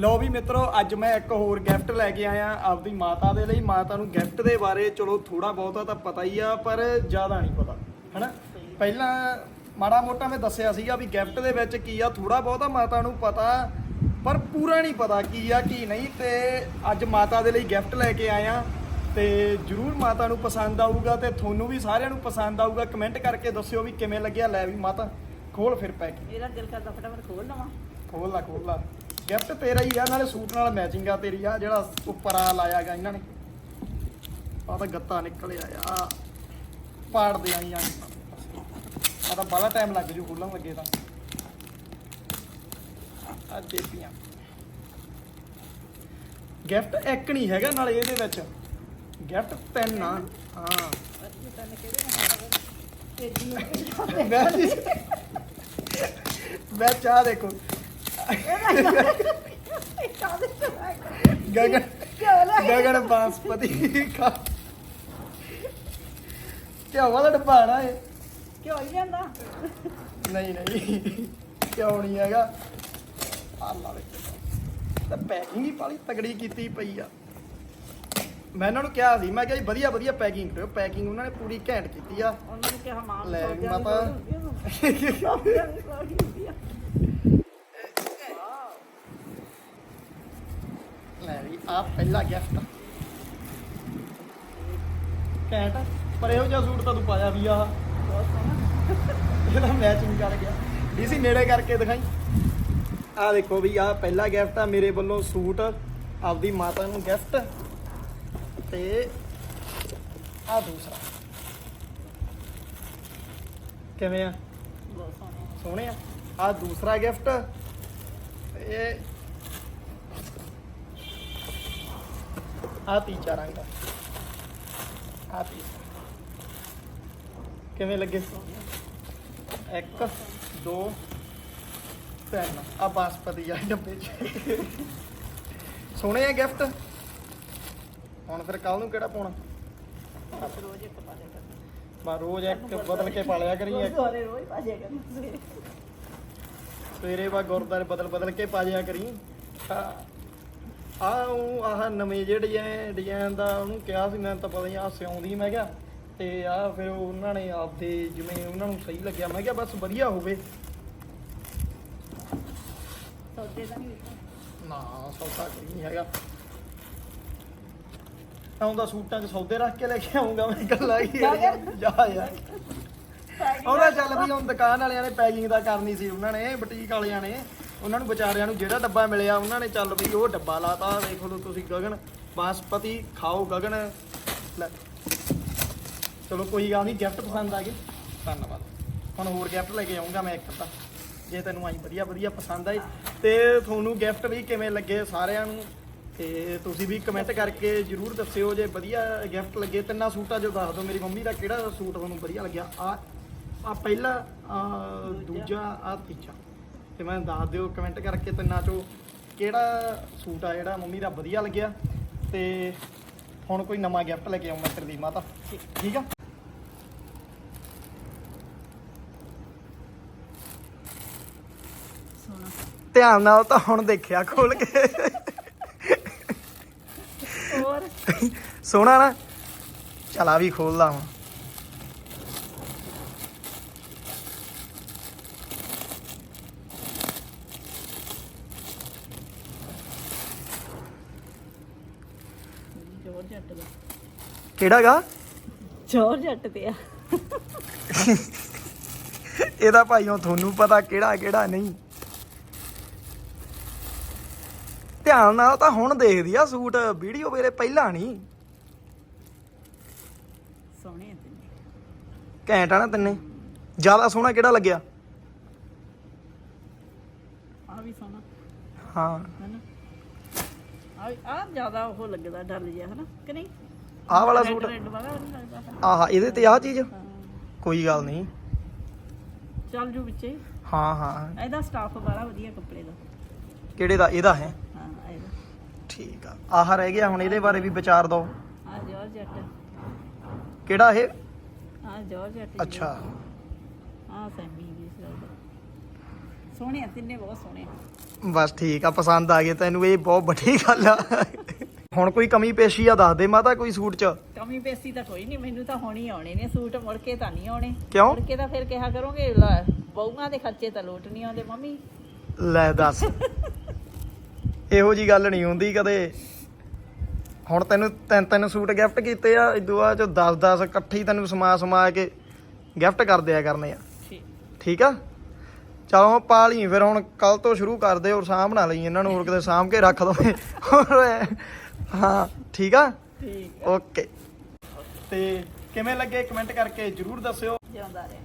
ਲੋ ਵੀ ਮਿੱਤਰੋ ਅੱਜ ਮੈਂ ਇੱਕ ਹੋਰ ਗਿਫਟ ਲੈ ਕੇ ਆਇਆ ਆਪਦੀ ਮਾਤਾ ਦੇ ਲਈ। ਮਾਤਾ ਨੂੰ ਗਿਫਟ ਦੇ ਬਾਰੇ ਚਲੋ ਥੋੜਾ ਬਹੁਤਾ ਤਾਂ ਪਤਾ ਹੀ ਆ ਪਰ ਜ਼ਿਆਦਾ ਨਹੀਂ ਪਤਾ ਹਨਾ? ਪਹਿਲਾਂ ਮਾੜਾ ਮੋਟਾ ਮੈਂ ਦੱਸਿਆ ਸੀਗਾ ਵੀ ਗਿਫਟ ਦੇ ਵਿੱਚ ਕੀ ਆ ਥੋੜਾ ਬਹੁਤਾ ਮਾਤਾ ਨੂੰ ਪਤਾ ਪਰ ਪੂਰਾ ਨਹੀਂ ਪਤਾ ਕੀ ਆ ਕੀ ਨਹੀਂ। ਤੇ ਅੱਜ ਮਾਤਾ ਦੇ ਲਈ ਗਿਫਟ ਲੈ ਕੇ ਆਇਆ ਤੇ ਜਰੂਰ ਮਾਤਾ ਨੂੰ ਪਸੰਦ ਆਊਗਾ ਤੇ ਤੁਹਾਨੂੰ ਵੀ ਸਾਰਿਆਂ ਨੂੰ ਪਸੰਦ ਆਊਗਾ। ਕਮੈਂਟ ਕਰਕੇ ਦੱਸਿਓ ਵੀ ਕਿਵੇਂ ਲੱਗਿਆ। ਲੈ ਵੀ ਮਾਤਾ ਖੋਲ ਫਿਰ ਪੈਕ ਮੇਰਾ ਦਿਲ ਕਰਦਾ ਫਟਾਫਟ ਖੋਲ ਲਵਾਂ। ਖੋਲ ਲਾ ਖੋਲ ਲਾ। ਗਿਫਟ ਤੇਰਾ ਹੀ ਆ ਨਾਲੇ ਸੂਟ ਨਾਲ ਮੈਚਿੰਗ ਆ ਤੇਰੀ ਆ ਜਿਹੜਾ ਉੱਪਰ ਆ ਲਾਇਆ ਗਾ ਇਹਨਾਂ ਨੇ। ਆ ਤਾਂ ਗੱਤਾ ਨਿਕਲਿਆ ਆ। ਪਾੜ ਦੇ ਆਈ ਆ ਆ ਤਾਂ ਬੜਾ ਟਾਈਮ ਲੱਗ ਜੂ ਖੋਲਣ ਲੱਗੇ ਤਾਂ। ਆ ਦੇਖੀਆਂ ਗਿਫਟ ਇੱਕ ਨਹੀਂ ਹੈਗਾ ਨਾਲੇ ਇਹਦੇ ਵਿੱਚ। ਗਿਫਟ ਤਿੰਨ ਆ। ਹਾਂ। ਮੈਂ ਚਾਹ ਦੇਖੋ। ਗਗਨ ਗਗਨ ਬਾਸਪਤੀ ਖਾ। ਕਿਆ ਵਾਲਾ ਡੱਬਾ ਨਾ ਇਹ ਕਿਉਂ ਹੀ ਜਾਂਦਾ ਨਹੀਂ ਨਹੀਂ ਕਿਉਂ ਨਹੀਂ ਹੈਗਾ। ਆ ਲਾ ਦੇ ਤੇ ਪੈਕਿੰਗ ਹੀ ਪਾਲੀ ਤਗੜੀ ਕੀਤੀ ਪਈ ਆ। ਮੈਂ ਇਹਨਾਂ ਨੂੰ ਕਿਹਾ ਸੀ ਮੈਂ ਕਿਹਾ ਜੀ ਵਧੀਆ ਵਧੀਆ ਪੈਕਿੰਗ ਕਰਿਓ। ਪੈਕਿੰਗ ਉਹਨਾਂ ਨੇ ਪੂਰੀ ਘੈਂਟ ਕੀਤੀ ਆ। ਉਹਨਾਂ ਨੇ ਕਿਹਾ ਮਾਂ ਲੈ ਵੀ ਸੌਦਿਆਂ ਦੀ ਮਾਤਾ। ਲੋੜ ਹੁੰਦੀ ਆ, ਪਹਿਲਾ ਗਿਫਟ ਘੈਂਟ ਪਰ ਇਹੋ ਜਿਹਾ ਸੂਟ ਤਾਂ ਤੂੰ ਪਾਇਆ ਵੀ ਆ। ਬਹੁਤ ਸੋਹਣਾ। ਇਹਦਾ ਮੈਚਿੰਗ ਕਰ ਗਿਆ। ਡੀਸੀ ਨੇੜੇ ਕਰਕੇ ਦਿਖਾਈ। ਆ ਦੇਖੋ ਵੀ ਆ ਪਹਿਲਾ ਗਿਫਟ ਆ ਮੇਰੇ ਵੱਲੋਂ ਸੂਟ। ਆਪਦੀ ਮਾਤਾ ਨੂੰ ਗਿਫਟ ਤੇ ਆ ਦੂਸਰਾ। ਕਿਵੇਂ ਆ? ਬਹੁਤ ਸੋਹਣੇ। ਆ। ਆ ਦੂਸਰਾ ਗਿਫਟ ਇਹ ਆ ਤੀਜਾ ਰੰਗ ਆ ਕਿਵੇਂ ਲੱਗੇ? ਇੱਕ ਦੋ ਤਿੰਨ। ਆ ਬਾਸਪਤੀ ਆ ਡੱਬੇ ਚ। ਸੋਹਣੇ ਆ ਗਿਫਟ। ਹੁਣ ਫਿਰ ਕੱਲ ਨੂੰ ਕਿਹੜਾ ਪਾਉਣਾ? ਰੋਜ਼ ਇੱਕ ਪਾ ਲਿਆ ਕਰਨਾ। ਮੈਂ ਰੋਜ਼ ਇੱਕ ਬਦਲ ਕੇ ਪਾ ਲਿਆ ਕਰੀ ਗੁਰਦੁਆਰੇ ਰੋਜ਼ ਪਾ ਲਿਆ ਕਰਨਾ ਸਵੇਰੇ। ਸਵੇਰੇ ਵਾ ਗੁਰਦਾਰੇ ਬਦਲ ਬਦਲ ਕੇ ਪਾ ਜਿਆ ਕਰੀ। ਆ ਉਹ ਆਹ ਨਵੇਂ ਜਿਹੜੇ ਡਿਜ਼ਾਈਨ ਡਿਜ਼ਾਈਨ ਦਾ ਉਹਨੂੰ ਕਿਹਾ ਸੀ ਮੈਂ ਤਾਂ ਪਤਾ ਨਹੀਂ ਆ ਸਿਉਂਦੀ ਮੈਂ ਕਿਹਾ ਤੇ ਆ ਫਿਰ ਉਹਨਾਂ ਨੇ ਆਪਦੇ ਜਿਵੇਂ ਉਹਨਾਂ ਨੂੰ ਸਹੀ ਲੱਗਿਆ ਮੈਂ ਕਿਹਾ ਬਸ ਵਧੀਆ ਹੋਵੇ ਸੌਦੇ ਦਾ ਨਹੀਂ ਵੇਖਣਾ। ਨਾ ਸੌਦਾ ਕੋਈ ਨਹੀਂ ਹੈਗਾ ਆਉਂਦਾ ਸੂਟਾਂ 'ਚ ਸੌਦੇ ਰੱਖ ਕੇ ਲੈ ਕੇ ਆਉਂਗਾ ਮੈਂ ਇਕੱਲਾ ਹੀ ਜਾ ਯਾਰ। ਜਾ ਯਾਰ ਉਹਦਾ ਚੱਲ ਵੀ ਹੁਣ ਦੁਕਾਨ ਵਾਲਿਆਂ ਨੇ ਪੈਕਿੰਗ ਦਾ ਕਰਨੀ ਸੀ ਉਹਨਾਂ ਨੇ ਬੁਟੀਕ ਵਾਲਿਆਂ ਨੇ ਉਹਨਾਂ ਨੂੰ ਵਿਚਾਰਿਆਂ ਨੂੰ ਜਿਹੜਾ ਡੱਬਾ ਮਿਲਿਆ, ਉਹਨਾਂ ਨੇ ਚੱਲ ਵੀ ਉਹ ਡੱਬਾ ਲਾਤਾ। ਦੇਖ ਲਓ ਤੁਸੀਂ ਗਗਨ, ਬਾਸਪਤੀ ਖਾਓ ਗਗਨ। ਲੈ। ਚਲੋ ਕੋਈ ਗੱਲ ਨਹੀਂ ਗਿਫਟ ਪਸੰਦ ਆ ਗਏ। ਧੰਨਵਾਦ। ਹੁਣ ਹੋਰ ਗਿਫਟ ਲੈ ਕੇ ਆਉਂਗਾ ਮੈਂ ਇੱਕ ਤਾਂ। ਜੇ ਤੈਨੂੰ ਆਈ ਵਧੀਆ ਵਧੀਆ ਪਸੰਦ ਆਏ। ਤੇ ਤੁਹਾਨੂੰ ਗਿਫਟ ਵੀ ਕਿਵੇਂ ਲੱਗੇ ਸਾਰਿਆਂ ਨੂੰ? ਤੇ ਤੁਸੀਂ ਵੀ ਕਮੈਂਟ ਕਰਕੇ ਜਰੂਰ ਦੱਸਿਓ ਜੇ ਵਧੀਆ ਗਿਫਟ ਲੱਗੇ। ਤਿੰਨਾਂ ਸੂਟਾਂ ਜੋ ਦੱਸ ਦਿਓ। ਮੇਰੀ ਮੰਮੀ ਦਾ ਕਿਹੜਾ ਸੂਟ ਤੁਹਾਨੂੰ ਵਧੀਆ ਲੱਗਿਆ? ਆ ਆ ਪਹਿਲਾ ਆਹ ਦੂਜਾ, ਆ ਤੀਜਾ। ਤੇ ਮੈਂ ਦੱਸ ਦਿਓ ਕਮੈਂਟ ਕਰਕੇ ਤਿੰਨਾਂ ਚੋਂ ਕਿਹੜਾ ਸੂਟ ਆ ਜਿਹੜਾ ਮੰਮੀ ਦਾ ਵਧੀਆ ਲੱਗਿਆ। ਤੇ ਹੁਣ ਕੋਈ ਨਵਾਂ ਗਿਫਟ ਲੈ ਕੇ ਆਉਂਗਾ ਤੇਰੀ ਮਾਤਾ। ਠੀਕ ਆ? ਧਿਆਨ ਨਾਲ ਤਾਂ ਹੁਣ ਦੇਖਿਆ ਖੋਲ ਕੇ। ਹੋਰ? ਸੋਹਣਾ ਨਾ? ਚਲਾ ਵੀ ਖੋਲਦਾ ਹੁਣ ਜੱਟ ਦਾ। ਕਿਹੜਾਗਾ? ਜੋਰ ਜੱਟ ਤੇ ਆ। ਇਹਦਾ ਭਾਈਓ ਤੁਹਾਨੂੰ ਪਤਾ ਕਿਹੜਾ ਕਿਹੜਾ ਨਹੀਂ। ਧਿਆਨ ਨਾਲ ਤਾਂ ਹੁਣ ਦੇਖਦੀ ਆ ਸੂਟ ਵੀਡੀਓ ਵੇਲੇ ਪਹਿਲਾਂ ਨਹੀਂ। ਸੋਹਣੇ ਆ ਤਿੰਨੇ। ਘੈਂਟ ਆ ਨਾ ਤੈਨੇ। ਜ਼ਿਆਦਾ ਸੋਹਣਾ ਕਿਹੜਾ ਲੱਗਿਆ? ਆ ਵੀ ਸੋਹਣਾ। ਹਾਂ। ਹੈਨਾ? ਆ ਜ਼ਿਆਦਾ ਉਹ ਲੱਗਦਾ ਡਲ ਜਿਹਾ ਹਨਾ? ਕਿ ਨਹੀਂ? ਆਹ ਵਾਲਾ ਸੂਟ red ਵਾਲਾ ਨਹੀਂ ਲੱਗਦਾ ਆਹ ਇਹਦੇ ਤੇ ਆਹ ਚੀਜ਼। ਕੋਈ ਗੱਲ ਨਹੀਂ। ਚੱਲ ਜੂ ਵਿੱਚੇ। ਹਾਂ ਹਾਂ ਇਹਦਾ ਸਟਾਫ ਬੜਾ ਵਧੀਆ ਕੱਪੜੇ ਦਾ। ਕਿਹੜੇ ਦਾ? ਇਹਦਾ ਹੈ? ਹਾਂ ਇਹਦਾ। ਠੀਕ ਆ। ਆਹ ਰਹਿ ਗਿਆ ਹੁਣ ਇਹਦੇ ਬਾਰੇ ਵੀ ਵਿਚਾਰ ਦਿਓ ਆ ਜੋਰ ਜੱਟ ਕਿਹੜਾ ਇਹ? ਆ ਜੋਰ ਜੱਟ ਅੱਛਾ। ਆ ਸੈਮੀ ਸੋਹਣੇ ਆ ਤਿੰਨੇ ਬਹੁਤ ਸੋਹਣੇ ਆ। ਬਸ ਠੀਕ ਆ ਪਸੰਦ ਆ ਗਏ ਤੈਨੂੰ ਇਹ ਬਹੁਤ ਵੱਡੀ ਗੱਲ ਆ। ਹੁਣ ਕੋਈ ਕਮੀ ਪੇਸ਼ੀ ਆ ਦੱਸ ਦੇ ਮਾਤਾ ਕੋਈ ਸੂਟ ਚ। ਕਮੀ ਪੇਸੀ ਤਾਂ ਕੋਈ ਨਹੀਂ ਮੈਨੂੰ ਤਾਂ ਹੁਣ ਹੀ ਆਉਣੇ ਨੇ ਸੂਟ ਮੁੜ ਕੇ ਤਾਂ ਨਹੀਂ ਆਉਣੇ। ਕਿਉਂ? ਮੁੜ ਕੇ ਤਾਂ ਫਿਰ ਕਿਹਾ ਕਰੋਗੇ ਲੈ ਬਹੂਆਂ ਦੇ ਖਰਚੇ ਤਾਂ ਲੋਟ ਨਹੀਂ ਆਉਂਦੇ ਮੰਮੀ। ਲੈ ਦੱਸ। ਇਹੋ ਜੀ ਗੱਲ ਨਹੀਂ ਹੁੰਦੀ ਕਦੇ। ਹੁਣ ਤੈਨੂੰ ਤਿੰਨ ਤਿੰਨ ਸੂਟ ਗਿਫਟ ਕੀਤੇ ਆ ਇਦੋਂ ਬਾਅਦ ਚ 10 10 ਇਕੱਠੀ ਤੈਨੂੰ ਸਮਾ ਸਮਾ ਕੇ ਗਿਫਟ ਕਰ ਦਿਆ ਕਰਨੇ ਆ। ਠੀਕ। ਠੀਕ ਆ? ਚਲੋ ਪਾ ਲਈ ਫਿਰ ਹੁਣ ਕੱਲ ਤੋਂ ਸ਼ੁਰੂ ਕਰ ਦੇ ਔਰ ਸਾਂਭ ਨਾ ਲਈ ਇਹਨਾਂ ਨੂੰ ਹੋਰ ਕਿਤੇ ਸਾਂਭ ਕੇ ਰੱਖ ਹੋਰ ਹਾਂ ਠੀਕ ਆ? ਠੀਕ ਓਕੇ। ਤੇ ਕਿਵੇਂ ਲੱਗੇ? ਕਮੈਂਟ ਕਰਕੇ ਜਰੂਰ ਦੱਸਿਓ। ਜਿਉਂਦਾ ਰਹੇ।